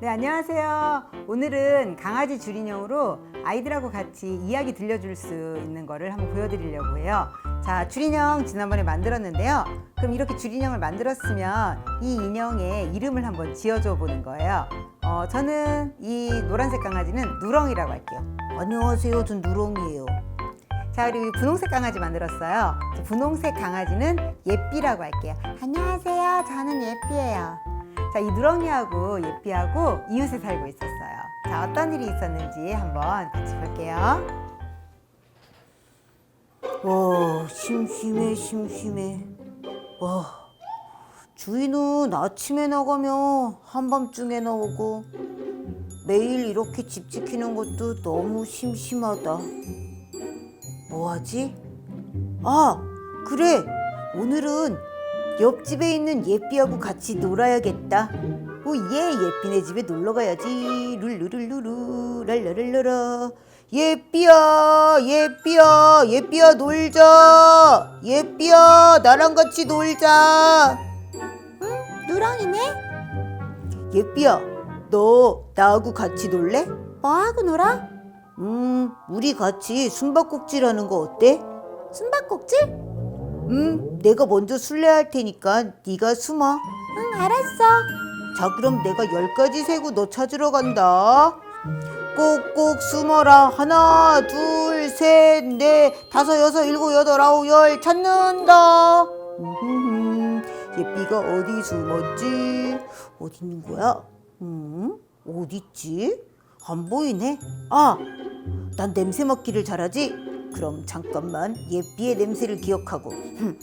네, 안녕하세요. 오늘은 강아지 줄인형으로 아이들하고 같이 이야기 들려줄 수 있는 거를 한번 보여드리려고 해요. 자, 줄인형 지난번에 만들었는데요. 그럼 이렇게 줄인형을 만들었으면 이 인형의 이름을 한번 지어줘 보는 거예요. 어, 저는 이 노란색 강아지는 누렁이라고 할게요. 안녕하세요. 전 누렁이에요. 자, 그리고 이 분홍색 강아지 만들었어요. 저 분홍색 강아지는 예삐라고 할게요. 안녕하세요. 저는 예삐예요. 자, 이 누렁이하고 예삐하고 이웃에 살고 있었어요. 자, 어떤 일이 있었는지 한번 같이 볼게요. 와, 심심해, 심심해. 와, 주인은 아침에 나가면 한밤중에 나오고 매일 이렇게 집 지키는 것도 너무 심심하다. 뭐하지? 아, 그래. 오늘은 옆집에 있는 예삐하고 같이 놀아야겠다. 오예, 예삐네 집에 놀러 가야지. 룰루룰루루, 랄라랄라라. 예삐야, 예삐야, 예삐야 놀자. 예삐야, 나랑 같이 놀자. 응, 누렁이네. 예삐야, 너 나하고 같이 놀래? 뭐하고 놀아? 음, 우리 같이 숨바꼭질 하는 거 어때? 숨바꼭질? 음, 내가 먼저 술래할 테니까 네가 숨어. 응, 알았어. 자, 그럼 내가 열 가지 세고 너 찾으러 간다. 꼭꼭 숨어라. 하나, 둘, 셋, 넷, 다섯, 여섯, 일곱, 여덟, 아홉, 열 찾는다. 음흠흠. 예삐가 어디 숨었지? 어디 있는 거야? 음, 어디 있지? 안 보이네. 아, 난 냄새 맡기를 잘하지. 그럼 잠깐만 예삐의 냄새를 기억하고. 음,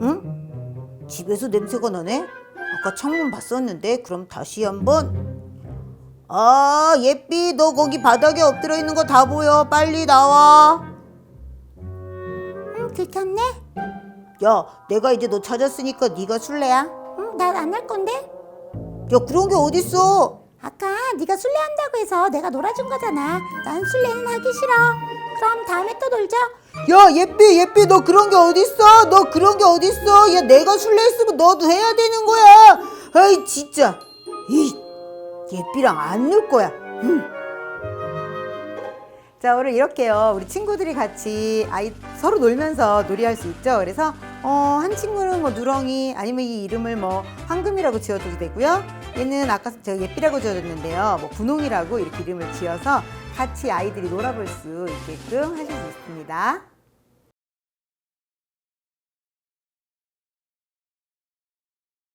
응? 집에서 냄새가 나네? 아까 창문 봤었는데 그럼 다시 한번. 아, 예삐 너 거기 바닥에 엎드려 있는 거 다 보여. 빨리 나와. 응, 들켰네. 야, 내가 이제 너 찾았으니까 네가 술래야? 응, 난 안 할 건데. 야, 그런 게 어딨어? 아까 네가 술래 한다고 해서 내가 놀아준 거잖아. 난 술래는 하기 싫어. 그럼 다음에 또 놀자. 야 예삐 예삐 너 그런 게 어딨어 너 그런 게 어딨어 야 내가 술래 했으면 너도 해야 되는 거야 아이 진짜 이 예삐랑 안 놀 거야 자, 오늘 이렇게요. 우리 친구들이 같이 아이 서로 놀면서 놀이할 수 있죠. 그래서 어, 한 친구는 뭐 누렁이 아니면 이 이름을 뭐 황금이라고 지어줘도 되고요. 얘는 아까 제가 예삐라고 지어줬는데요. 뭐 분홍이라고 이렇게 이름을 지어서 같이 아이들이 놀아볼 수 있게끔 하실 수 있습니다.